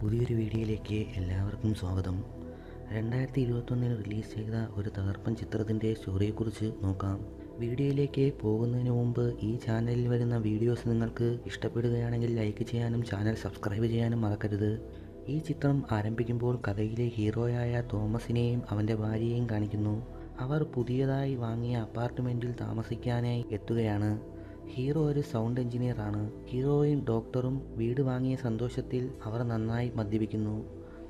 പുതിയൊരു വീഡിയോയിലേക്ക് എല്ലാവർക്കും സ്വാഗതം. രണ്ടായിരത്തി ഇരുപത്തൊന്നിൽ റിലീസ് ചെയ്ത ഒരു തകർപ്പൻ ചിത്രത്തിന്റെ സ്റ്റോറിയെക്കുറിച്ച് നോക്കാം. വീഡിയോയിലേക്ക് പോകുന്നതിന് മുമ്പ് ഈ ചാനലിൽ വരുന്ന വീഡിയോസ് നിങ്ങൾക്ക് ഇഷ്ടപ്പെടുകയാണെങ്കിൽ ലൈക്ക് ചെയ്യാനും ചാനൽ സബ്സ്ക്രൈബ് ചെയ്യാനും മറക്കരുത്. ഈ ചിത്രം ആരംഭിക്കുമ്പോൾ കഥയിലെ ഹീറോയായ തോമസിനെയും അവന്റെ ഭാര്യയെയും കാണിക്കുന്നു. അവർ പുതിയതായി വാങ്ങിയ അപ്പാർട്ട്മെന്റിൽ താമസിക്കാനായി എത്തുകയാണ്. ഹീറോ ഒരു സൗണ്ട് എഞ്ചിനീയർ ആണ്. ഹീറോയും ഡോക്ടറും വീട് വാങ്ങിയ സന്തോഷത്തിൽ അവർ നന്നായി മദ്യപിക്കുന്നു.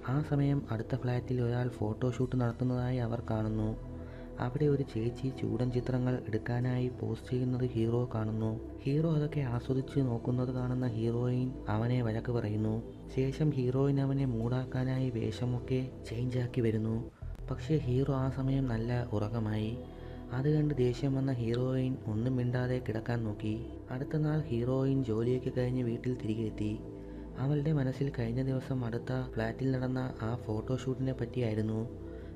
ആ സമയം അടുത്ത ഫ്ലാറ്റിൽ ഒരാൾ ഫോട്ടോഷൂട്ട് നടത്തുന്നതായി അവർ കാണുന്നു. അവിടെ ഒരു ചേച്ചി ചൂടൻ ചിത്രങ്ങൾ എടുക്കാനായി പോസ്റ്റ് ചെയ്യുന്നത് ഹീറോ കാണുന്നു. ഹീറോ അതൊക്കെ ആസ്വദിച്ച് നോക്കുന്നത് കാണുന്ന ഹീറോയിൻ അവനെ വഴക്ക് പറയുന്നു. ശേഷം ഹീറോയിൻ അവനെ മൂടാക്കാനായി വേഷമൊക്കെ ചേഞ്ചാക്കി വരുന്നു. പക്ഷേ ഹീറോ ആ സമയം നല്ല ഉറക്കമായി. അത് കണ്ട് ദേഷ്യം വന്ന ഹീറോയിൻ ഒന്നും മിണ്ടാതെ കിടക്കാൻ നോക്കി. അടുത്ത നാൾ ഹീറോയിൻ ജോലിയൊക്കെ കഴിഞ്ഞ് വീട്ടിൽ തിരികെ എത്തി. അവളുടെ മനസ്സിൽ കഴിഞ്ഞ ദിവസം അടുത്ത ഫ്ലാറ്റിൽ നടന്ന ആ ഫോട്ടോഷൂട്ടിനെ പറ്റിയായിരുന്നു.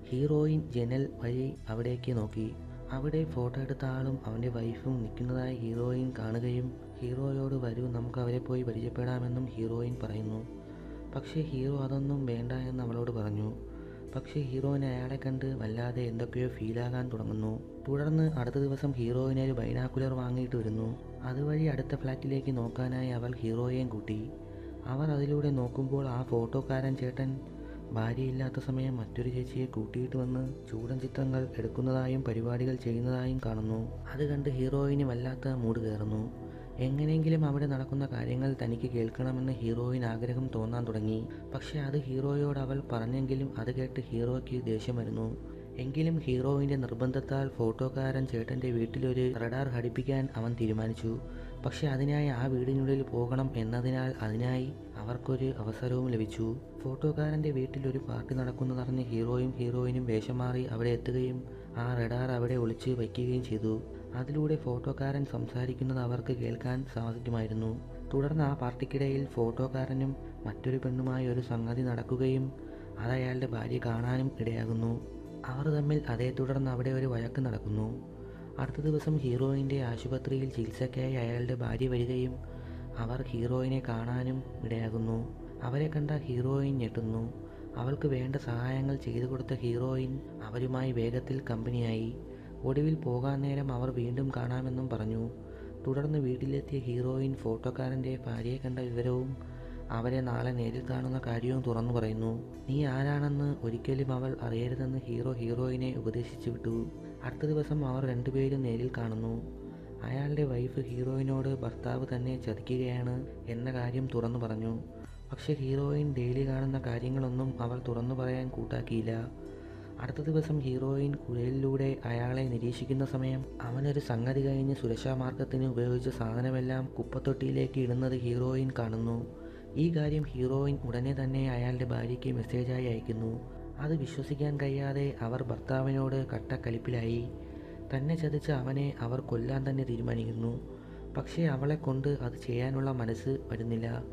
ഹീറോയിൻ ജനൽ വഴി അവിടേക്ക് നോക്കി. അവിടെ ഫോട്ടോ എടുത്ത ആളും അവന്റെ വൈഫും നിൽക്കുന്നതായി ഹീറോയിൻ കാണുകയും ഹീറോയോട് വരൂ നമുക്ക് അവരെ പോയി പരിചയപ്പെടാമെന്നും ഹീറോയിൻ പറയുന്നു. പക്ഷേ ഹീറോ അതൊന്നും വേണ്ട എന്ന് അവളോട് പറഞ്ഞു. പക്ഷേ ഹീറോയിൻ അയാളെ കണ്ട് വല്ലാതെ എന്തൊക്കെയോ ഫീലാകാൻ തുടങ്ങുന്നു. തുടർന്ന് അടുത്ത ദിവസം ഹീറോയിനെ ഒരു ബൈനാക്കുലർ വാങ്ങിയിട്ട് വരുന്നു. അതുവഴി അടുത്ത ഫ്ലാറ്റിലേക്ക് നോക്കാനായി അവൾ ഹീറോയെയും കൂട്ടി. അവർ അതിലൂടെ നോക്കുമ്പോൾ ആ ഫോട്ടോക്കാരൻ ചേട്ടൻ ഭാര്യയില്ലാത്ത സമയം മറ്റൊരു ചേച്ചിയെ കൂട്ടിയിട്ട് വന്ന് ചൂടൻ ചിത്രങ്ങൾ എടുക്കുന്നതായും പരിപാടികൾ ചെയ്യുന്നതായും കാണുന്നു. അത് കണ്ട് ഹീറോയിന് വല്ലാത്ത മൂഡ് കയറുന്നു. എങ്ങനെയെങ്കിലും അവിടെ നടക്കുന്ന കാര്യങ്ങൾ തനിക്ക് കേൾക്കണമെന്ന് ഹീറോയിന് ആഗ്രഹം തോന്നാൻ തുടങ്ങി. പക്ഷേ അത് ഹീറോയോട് അവൾ പറഞ്ഞെങ്കിലും അത് കേട്ട് ഹീറോയ്ക്ക് ദേഷ്യം വരുന്നു. എങ്കിലും ഹീറോവിന്റെ നിർബന്ധത്താൽ ഫോട്ടോക്കാരൻ ചേട്ടന്റെ വീട്ടിലൊരു റഡാർ ഘടിപ്പിക്കാൻ അവൻ തീരുമാനിച്ചു. പക്ഷെ അതിനായി ആ വീടിനുള്ളിൽ പോകണം എന്നതിനാൽ അതിനായി അവർക്കൊരു അവസരവും ലഭിച്ചു. ഫോട്ടോക്കാരന്റെ വീട്ടിൽ ഒരു പാർട്ടി നടക്കുന്നതറിഞ്ഞ് ഹീറോയും ഹീറോയിനും വേഷം മാറി അവിടെ എത്തുകയും ആ റഡാർ അവിടെ ഒളിച്ച് വയ്ക്കുകയും ചെയ്തു. അതിലൂടെ ഫോട്ടോക്കാരൻ സംസാരിക്കുന്നത് അവർക്ക് കേൾക്കാൻ സാധിക്കുമായിരുന്നു. തുടർന്ന് ആ പാർട്ടിക്കിടയിൽ ഫോട്ടോക്കാരനും മറ്റൊരു പെണ്ണുമായി ഒരു സംഗതി നടക്കുകയും അത് അയാളുടെ ഭാര്യ കാണാനും ഇടയാകുന്നു. അവർ തമ്മിൽ അതേ തുടർന്ന് അവിടെ ഒരു വഴക്ക് നടക്കുന്നു. അടുത്ത ദിവസം ഹീറോയിന്റെ ആശുപത്രിയിൽ ചികിത്സയ്ക്കായി അയാളുടെ ഭാര്യ വരികയും അവർ ഹീറോയിനെ കാണാനും ഇടയാകുന്നു. അവരെ കണ്ട ഹീറോയിൻ ഞെട്ടുന്നു. അവൾക്ക് വേണ്ട സഹായങ്ങൾ ചെയ്തു കൊടുത്ത ഹീറോയിൻ അവരുമായി വേഗത്തിൽ കമ്പനിയായി. ഒടുവിൽ പോകാൻ നേരം അവർ വീണ്ടും കാണാമെന്നും പറഞ്ഞു. തുടർന്ന് വീട്ടിലെത്തിയ ഹീറോയിൻ ഫോട്ടോക്കാരന്റെ ഭാര്യയെ കണ്ട വിവരവും അവരെ നാളെ നേരിൽ കാണുന്ന കാര്യവും തുറന്നു പറയുന്നു. നീ ആരാണെന്ന് ഒരിക്കലും അവൾ അറിയരുതെന്ന് ഹീറോ ഹീറോയിനെ ഉപദേശിച്ചു വിട്ടു. അടുത്ത ദിവസം അവർ രണ്ടുപേരും നേരിൽ കാണുന്നു. അയാളുടെ വൈഫ് ഹീറോയിനോട് ഭർത്താവ് തന്നെ ചതിക്കുകയാണ് എന്ന കാര്യം തുറന്നു പറഞ്ഞു. പക്ഷേ ഹീറോയിൻ ഡെയിലി കാണുന്ന കാര്യങ്ങളൊന്നും അവൾ തുറന്നു പറയാൻ കൂട്ടാക്കിയില്ല. അടുത്ത ദിവസം ഹീറോയിൻ കുഴലിലൂടെ അയാളെ നിരീക്ഷിക്കുന്ന സമയം അവനൊരു സംഗതി കഴിഞ്ഞ് സുരക്ഷാ മാർഗത്തിന് ഉപയോഗിച്ച സാധനമെല്ലാം കുപ്പത്തൊട്ടിയിലേക്ക് ഇടുന്നത് ഹീറോയിൻ കാണുന്നു. ഈ കാര്യം ഹീറോയിൻ ഉടനെ തന്നെ അയാളുടെ ഭാര്യയ്ക്ക് മെസ്സേജായി അയക്കുന്നു. അത് വിശ്വസിക്കാൻ കഴിയാതെ അവർ ഭർത്താവിനോട് കട്ടക്കലിപ്പിലായി. തന്നെ ചതിച്ച അവനെ അവർ കൊല്ലാൻ തന്നെ തീരുമാനിക്കുന്നു. പക്ഷേ അവളെ കൊണ്ട് അത് ചെയ്യാനുള്ള മനസ്സ് വരുന്നില്ല.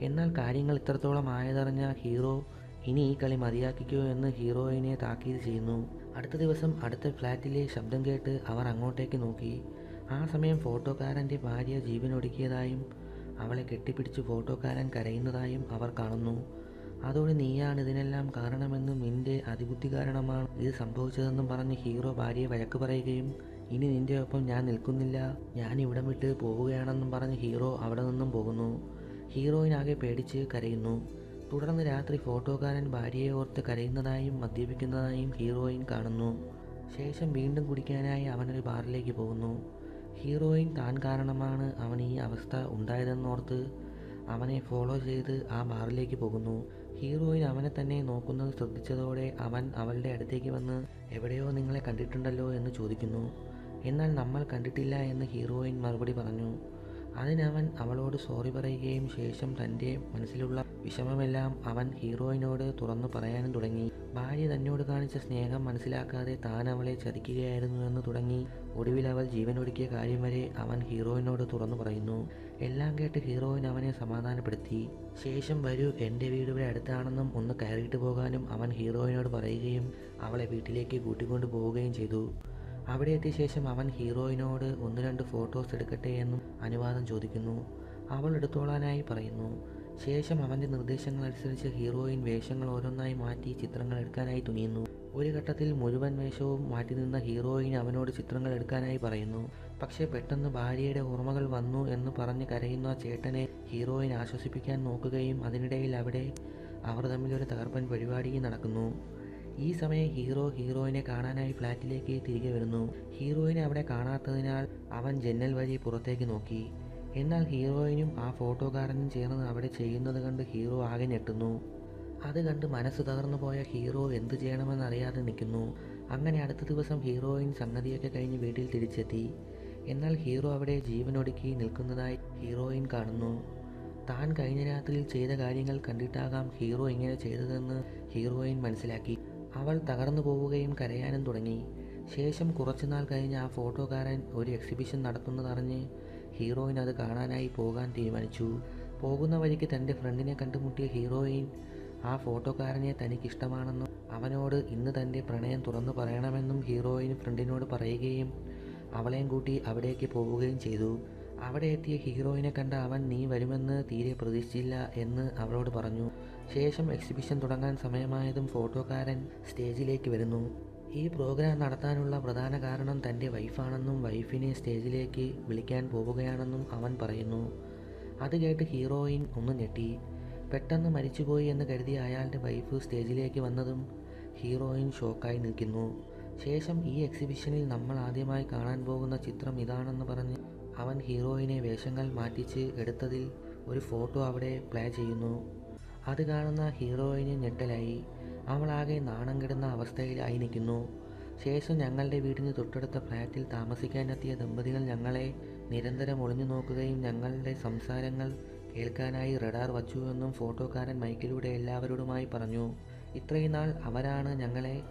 എന്നാൽ കാര്യങ്ങൾ ഇത്രത്തോളം ആയതറിഞ്ഞ ഹീറോ ഇനി ഈ കളി മതിയാക്കിക്കോ എന്ന് ഹീറോയിനെ താക്കീത് ചെയ്യുന്നു. അടുത്ത ദിവസം അടുത്ത ഫ്ലാറ്റിലെ ശബ്ദം കേട്ട് അവർ അങ്ങോട്ടേക്ക് നോക്കി. ആ സമയം ഫോട്ടോക്കാരന്റെ ഭാര്യ ജീവനൊടുക്കിയതായും അവളെ കെട്ടിപ്പിടിച്ച് ഫോട്ടോക്കാരൻ കരയുന്നതായും അവർ കാണുന്നു. അതോടെ നീയാണ് ഇതിനെല്ലാം കാരണമെന്നും നിന്റെ അതിബുദ്ധി കാരണമാണ് ഇത് സംഭവിച്ചതെന്നും പറഞ്ഞ് ഹീറോ ഭാര്യയെ വഴക്ക് പറയുകയും ഇനി നിന്റെ ഒപ്പം ഞാൻ നിൽക്കുന്നില്ല. ഞാൻ ഇവിടം വിട്ട് പോവുകയാണെന്നും പറഞ്ഞ് ഹീറോ അവിടെ നിന്നും പോകുന്നു. ഹീറോയിനാകെ പേടിച്ച് കരയുന്നു. തുടർന്ന് രാത്രി ഫോട്ടോക്കാരൻ ഭാര്യയെ ഓർത്ത് കരയുന്നതായും മദ്യപിക്കുന്നതായും ഹീറോയിൻ കാണുന്നു. ശേഷം വീണ്ടും കുടിക്കാനായി അവനൊരു ബാറിലേക്ക് പോകുന്നു. ഹീറോയിൻ താൻ കാരണമാണ് അവൻ ഈ അവസ്ഥ ഉണ്ടായതെന്നോർത്ത് അവനെ ഫോളോ ചെയ്ത് ആ ബാറിലേക്ക് പോകുന്നു. ഹീറോയിൻ അവനെ തന്നെ നോക്കുന്നത് ശ്രദ്ധിച്ചതോടെ അവൻ അവളുടെ അടുത്തേക്ക് വന്ന് എവിടെയോ നിങ്ങളെ കണ്ടിട്ടുണ്ടല്ലോ എന്ന് ചോദിക്കുന്നു. എന്നാൽ നമ്മൾ കണ്ടിട്ടില്ല എന്ന് ഹീറോയിൻ മറുപടി പറഞ്ഞു. അതിനവൻ അവളോട് സോറി പറയുകയും ശേഷം തന്റെ മനസ്സിലുള്ള വിഷമമെല്ലാം അവൻ ഹീറോയിനോട് തുറന്നു പറയാനും തുടങ്ങി. ഭാര്യ തന്നോട് കാണിച്ച സ്നേഹം മനസ്സിലാക്കാതെ താൻ അവളെ ചതിക്കുകയായിരുന്നു എന്ന് തുടങ്ങി. ഒടുവിൽ അവൾ ജീവനൊടുക്കിയ കാര്യം വരെ അവൻ ഹീറോയിനോട് തുറന്നു പറയുന്നു. എല്ലാം കേട്ട് ഹീറോയിൻ അവനെ സമാധാനപ്പെടുത്തി. ശേഷം വരൂ എന്റെ വീട് അടുത്താണെന്നും ഒന്ന് കയറിയിട്ട് പോകാനും അവൻ ഹീറോയിനോട് പറയുകയും അവളെ വീട്ടിലേക്ക് കൂട്ടിക്കൊണ്ടു പോവുകയും ചെയ്തു. അവിടെ എത്തിയ ശേഷം അവൻ ഹീറോയിനോട് ഒന്ന് രണ്ട് ഫോട്ടോസ് എടുക്കട്ടെ എന്നും അനുവാദം ചോദിക്കുന്നു. അവൾ എടുത്തോളാനായി പറയുന്നു. ശേഷം അവന്റെ നിർദ്ദേശങ്ങൾ അനുസരിച്ച് ഹീറോയിൻ വേഷങ്ങൾ ഓരോന്നായി മാറ്റി ചിത്രങ്ങൾ എടുക്കാനായി തുനിയുന്നു. ഒരു ഘട്ടത്തിൽ മുഴുവൻ വേഷവും മാറ്റി നിന്ന ഹീറോയിൻ അവനോട് ചിത്രങ്ങൾ എടുക്കാനായി പറയുന്നു. പക്ഷേ പെട്ടെന്ന് ഭാര്യയുടെ ഓർമ്മകൾ വന്നു എന്ന് പറഞ്ഞ് കരയുന്ന ചേട്ടനെ ഹീറോയിൻ ആശ്വസിപ്പിക്കാൻ നോക്കുകയും അതിനിടയിൽ അവിടെ അവർ തമ്മിലൊരു തകർപ്പൻ പരിപാടിയും നടക്കുന്നു. ഈ സമയം ഹീറോ ഹീറോയിനെ കാണാനായി ഫ്ലാറ്റിലേക്ക് തിരികെ വരുന്നു. ഹീറോയിനെ അവിടെ കാണാത്തതിനാൽ അവൻ ജന്നൽ വഴി പുറത്തേക്ക് നോക്കി. എന്നാൽ ഹീറോയിനും ആ ഫോട്ടോകാരനും ചേർന്ന് അവിടെ ചെയ്യുന്നത് കണ്ട് ഹീറോ ആകെ ഞെട്ടുന്നു. അത് കണ്ട് മനസ്സ് തകർന്നു പോയ ഹീറോ എന്തു ചെയ്യണമെന്നറിയാതെ നിൽക്കുന്നു. അങ്ങനെ അടുത്ത ദിവസം ഹീറോയിൻ സംഗതിയൊക്കെ കഴിഞ്ഞ് വീട്ടിൽ തിരിച്ചെത്തി. എന്നാൽ ഹീറോ അവിടെ ജീവനൊടുക്കി നിൽക്കുന്നതായി ഹീറോയിൻ കാണുന്നു. താൻ കഴിഞ്ഞ രാത്രിയിൽ ചെയ്ത കാര്യങ്ങൾ കണ്ടിട്ടാകാം ഹീറോ ഇങ്ങനെ ചെയ്തതെന്ന് ഹീറോയിൻ മനസ്സിലാക്കി. അവൾ തകർന്നു പോവുകയും കരയാനും തുടങ്ങി. ശേഷം കുറച്ചുനാൾ കഴിഞ്ഞ് ആ ഫോട്ടോകാരൻ ഒരു എക്സിബിഷൻ നടത്തുന്നതറിഞ്ഞ് ഹീറോയിൻ അത് കാണാനായി പോകാൻ തീരുമാനിച്ചു. പോകുന്ന വഴിക്ക് തന്റെ ഫ്രണ്ടിനെ കണ്ടുമുട്ടിയ ഹീറോയിൻ ആ ഫോട്ടോക്കാരനെ തനിക്കിഷ്ടമാണെന്നും അവനോട് ഇന്ന് തന്റെ പ്രണയം തുറന്നു പറയണമെന്നും ഹീറോയിൻ ഫ്രണ്ടിനോട് പറയുകയും അവളെയും കൂട്ടി അവിടേക്ക് പോവുകയും ചെയ്തു. അവിടെ എത്തിയ ഹീറോയിനെ കണ്ട അവൻ നീ വരുമെന്ന് തീരെ പ്രതീക്ഷിച്ചില്ല എന്ന് അവളോട് പറഞ്ഞു. ശേഷം എക്സിബിഷൻ തുടങ്ങാൻ സമയമായതും ഫോട്ടോക്കാരൻ സ്റ്റേജിലേക്ക് വരുന്നു. ഈ പ്രോഗ്രാം നടത്താനുള്ള പ്രധാന കാരണം തന്റെ വൈഫാണെന്നും വൈഫിനെ സ്റ്റേജിലേക്ക് വിളിക്കാൻ പോവുകയാണെന്നും അവൻ പറയുന്നു. അത് കേട്ട് ഹീറോയിൻ ഒന്ന് ഞെട്ടി. പെട്ടെന്ന് മരിച്ചുപോയി എന്ന് കരുതിയ അയാളുടെ വൈഫ് സ്റ്റേജിലേക്ക് വന്നതും ഹീറോയിൻ ഷോക്കായി നിൽക്കുന്നു. ശേഷം ഈ എക്സിബിഷനിൽ നമ്മൾ ആദ്യമായി കാണാൻ പോകുന്ന ചിത്രം ഇതാണെന്ന് പറഞ്ഞ് അവൻ ഹീറോയിനെ വേഷങ്ങൾ മാറ്റിച്ച് എടുത്തതിൽ ഒരു ഫോട്ടോ അവിടെ പ്ലേ ചെയ്യുന്നു. അത് കാണുന്ന ഹീറോയിന് ഞെട്ടലായി. അവളാകെ നാണം കിടുന്ന അവസ്ഥയിലായി നിൽക്കുന്നു. ശേഷം ഞങ്ങളുടെ വീടിന് തൊട്ടടുത്ത ഫ്ലാറ്റിൽ താമസിക്കാനെത്തിയ ദമ്പതികൾ ഞങ്ങളെ നിരന്തരം ഒളിഞ്ഞു നോക്കുകയും ഞങ്ങളുടെ സംസാരങ്ങൾ കേൾക്കാനായി റഡാർ വച്ചുവെന്നും ഫോട്ടോക്കാരൻ മൈക്കിലൂടെ എല്ലാവരോടുമായി പറഞ്ഞു. ഇത്രയും നാൾ അവരാണ് ഞങ്ങളെ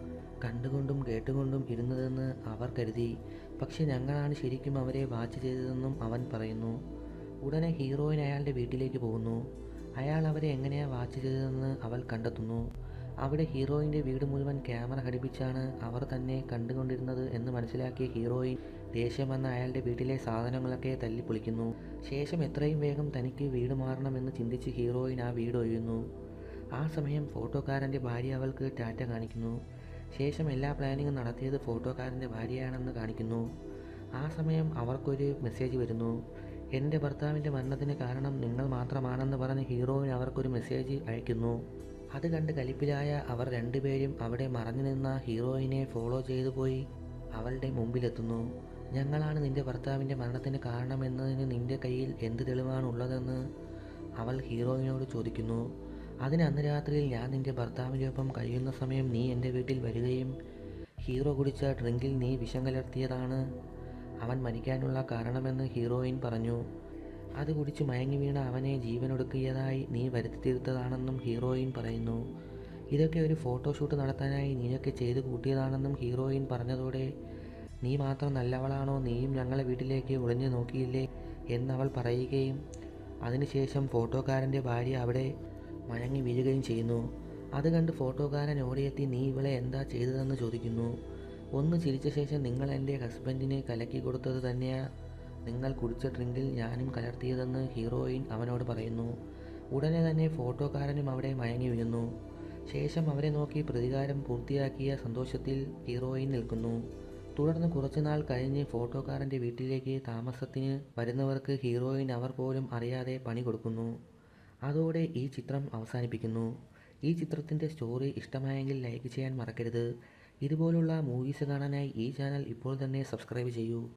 കണ്ടുകൊണ്ടും കേട്ടുകൊണ്ടും ഇരുന്നതെന്ന് അവർ കരുതി. പക്ഷെ ഞങ്ങളാണ് ശരിക്കും അവരെ വാച്ച് ചെയ്തതെന്നും അവൻ പറയുന്നു. ഉടനെ ഹീറോയിൻ അയാളുടെ വീട്ടിലേക്ക് പോകുന്നു. അയാൾ അവരെ എങ്ങനെയാ വാച്ച് ചെയ്തതെന്ന് അവൾ കണ്ടെത്തുന്നു. അവിടെ ഹീറോയിന്റെ വീട് മുഴുവൻ ക്യാമറ ഘടിപ്പിച്ചാണ് അവർ തന്നെ കണ്ടുകൊണ്ടിരുന്നത് എന്ന് മനസ്സിലാക്കിയ ഹീറോയിൻ ദേഷ്യം വന്ന അയാളുടെ വീട്ടിലെ സാധനങ്ങളൊക്കെ തല്ലിപ്പൊളിക്കുന്നു. ശേഷം എത്രയും വേഗം തനിക്ക് വീട് മാറണമെന്ന് ചിന്തിച്ച് ഹീറോയിൻ ആ വീട് ഒഴിയുന്നു. ആ സമയം ഫോട്ടോക്കാരന്റെ ഭാര്യ അവൾക്ക് ടാറ്റ കാണിക്കുന്നു. ശേഷം എല്ലാ പ്ലാനിങ്ങും നടത്തിയത് ഫോട്ടോക്കാരന്റെ ഭാര്യയാണെന്ന് കാണിക്കുന്നു. ആ സമയം അവർക്കൊരു മെസ്സേജ് വരുന്നു. എന്റെ ഭർത്താവിന്റെ മരണത്തിന് കാരണം നിങ്ങൾ മാത്രമാണെന്ന് പറഞ്ഞ് ഹീറോവിന് അവർക്കൊരു മെസ്സേജ് അയക്കുന്നു. അത് കണ്ട് കലിപ്പിലായ അവർ രണ്ടുപേരും അവിടെ മറഞ്ഞു നിന്ന ഹീറോയിനെ ഫോളോ ചെയ്തു പോയി അവളുടെ മുമ്പിലെത്തുന്നു. ഞങ്ങളാണ് നിന്റെ ഭർത്താവിന്റെ മരണത്തിന് കാരണമെന്നതിന് നിന്റെ കയ്യിൽ എന്ത് തെളിവാണ് ഉള്ളതെന്ന് അവൾ ഹീറോയിനോട് ചോദിക്കുന്നു. അതിന് അന്ന് രാത്രിയിൽ ഞാൻ നിന്റെ ഭർത്താവിന്റെ ഒപ്പം കഴിയുന്ന സമയം നീ എന്റെ വീട്ടിൽ വരികയും ഹീറോ കുടിച്ച ഡ്രിങ്കിൽ നീ വിഷം കലർത്തിയതാണ് അവൻ മരിക്കാനുള്ള കാരണമെന്ന് ഹീറോയിൻ പറഞ്ഞു. അത് കുടിച്ച് മയങ്ങി വീണ അവനെ ജീവനൊടുക്കിയതായി നീ വരുത്തി തീർത്തതാണെന്നും ഹീറോയിൻ പറയുന്നു. ഇതൊക്കെ ഒരു ഫോട്ടോഷൂട്ട് നടത്താനായി നീയൊക്കെ ചെയ്തു കൂട്ടിയതാണെന്നും ഹീറോയിൻ പറഞ്ഞതോടെ നീ മാത്രം നല്ലവളാണോ? നീയും ഞങ്ങളെ വീട്ടിലേക്ക് ഒളിഞ്ഞു നോക്കിയില്ലേ? എന്നവൾ പറയുകയും അതിനുശേഷം ഫോട്ടോക്കാരന്റെ ഭാര്യ അവിടെ മയങ്ങി വീഴുകയും ചെയ്യുന്നു. അത് കണ്ട് ഫോട്ടോക്കാരൻ ഓടിയെത്തി നീ ഇവളെ എന്താ ചെയ്തതെന്ന് ചോദിക്കുന്നു. ഒന്ന് ചിരിച്ച ശേഷം നിങ്ങൾ എന്റെ ഹസ്ബൻഡിനെ കലക്കി കൊടുത്തത് തന്നെയാ. നിങ്ങൾ കുടിച്ച ഡ്രിങ്കിൽ ഞാനും കലർത്തിയതെന്ന് ഹീറോയിൻ അവനോട് പറയുന്നു. ഉടനെ തന്നെ ഫോട്ടോക്കാരനും അവിടെ മയങ്ങി വീഴുന്നു. ശേഷം അവരെ നോക്കി പ്രതികാരം പൂർത്തിയാക്കിയ സന്തോഷത്തിൽ ഹീറോയിൻ നിൽക്കുന്നു. തുടർന്ന് കുറച്ചുനാൾ കഴിഞ്ഞ് ഫോട്ടോക്കാരന്റെ വീട്ടിലേക്ക് താമസത്തിന് വരുന്നവർക്ക് ഹീറോയിൻ അവർ പോലും അറിയാതെ പണി കൊടുക്കുന്നു. അതോടെ ഈ ചിത്രം അവസാനിപ്പിക്കുന്നു. ഈ ചിത്രത്തിന്റെ സ്റ്റോറി ഇഷ്ടമായെങ്കിൽ ലൈക്ക് ചെയ്യാൻ മറക്കരുത്. ഇതുപോലുള്ള മൂവീസ് കാണാനായി ഈ ചാനൽ ഇപ്പോൾ തന്നെ സബ്സ്ക്രൈബ് ചെയ്യൂ.